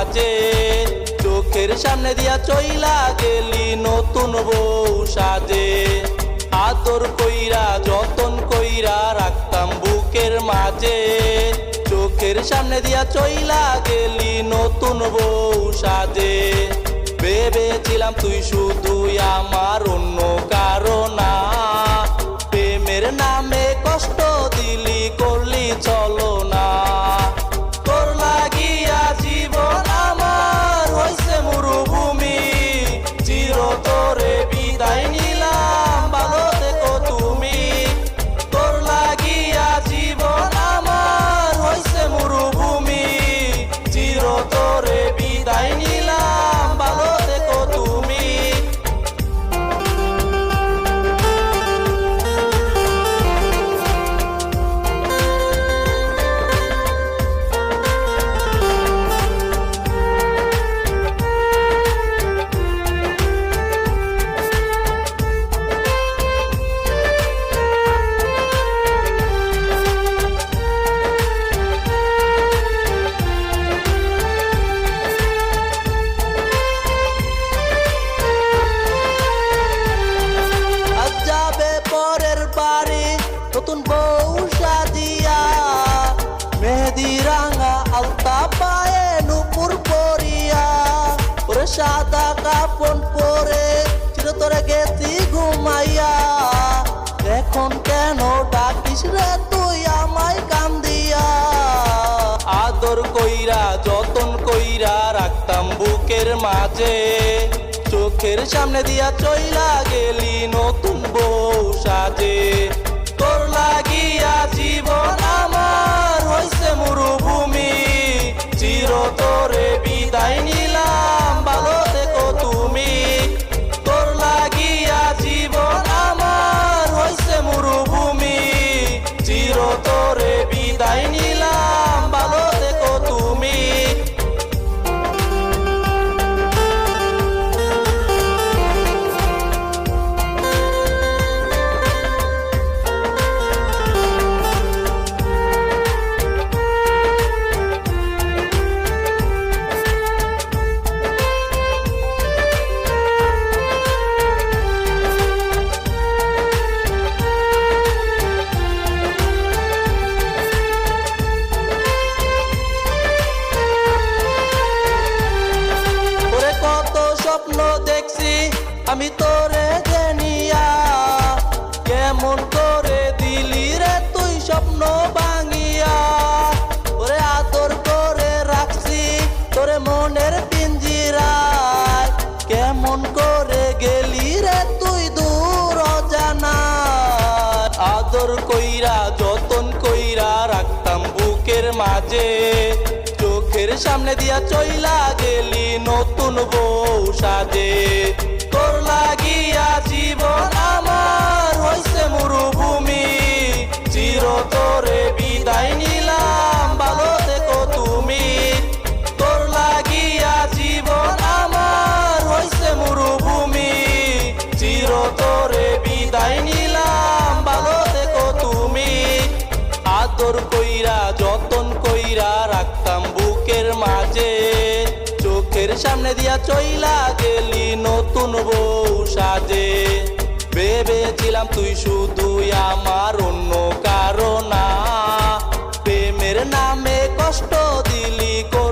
মাঝে চোখের সামনে দিয়া চইলা গেলি নতুন বউ সাজে। আদর কইরা, যতন কইরা রাখতাম বুকের মাঝে। চোখের সামনে দিয়া চইলা গেলি নতুন বউ সাজে। ভেবেছিলাম তুই শুধুই আমার অন্য কারও সাদা কাপন পরে চিরতরে গেছি ঘুমাইয়া। এখন কেন ডাকিস রে তুই আমায় কান্দিয়া? আদর কইরা, যতন কইরা রাখতাম বুকের মাঝে। চোখের সামনে দিয়া চইলা গেলি নতুন বউ সাজে। স্বপ্ন দেখছি আমি তোরে চোখের সামনে দিয়া চইলা গেলি, নতুন বউ সাজে। তোর লাগিয়া জীবন আমার হইছে মরুভূমি। চির তোরে বিদায় নিলাম, ভালো থেকো তুমি। তোর লাগিয়া জীবন আমার হইছে মরুভূমি। চির তোরে বিদায় নিলাম, ভালো থেকো তুমি। আদর কইরা সামনে দিয়া চইলা গেলি নতুন বউ সাজে। ভেবেছিলাম তুই শুধু আমার অন্য কারণা প্রেমের নামে কষ্ট দিলি কো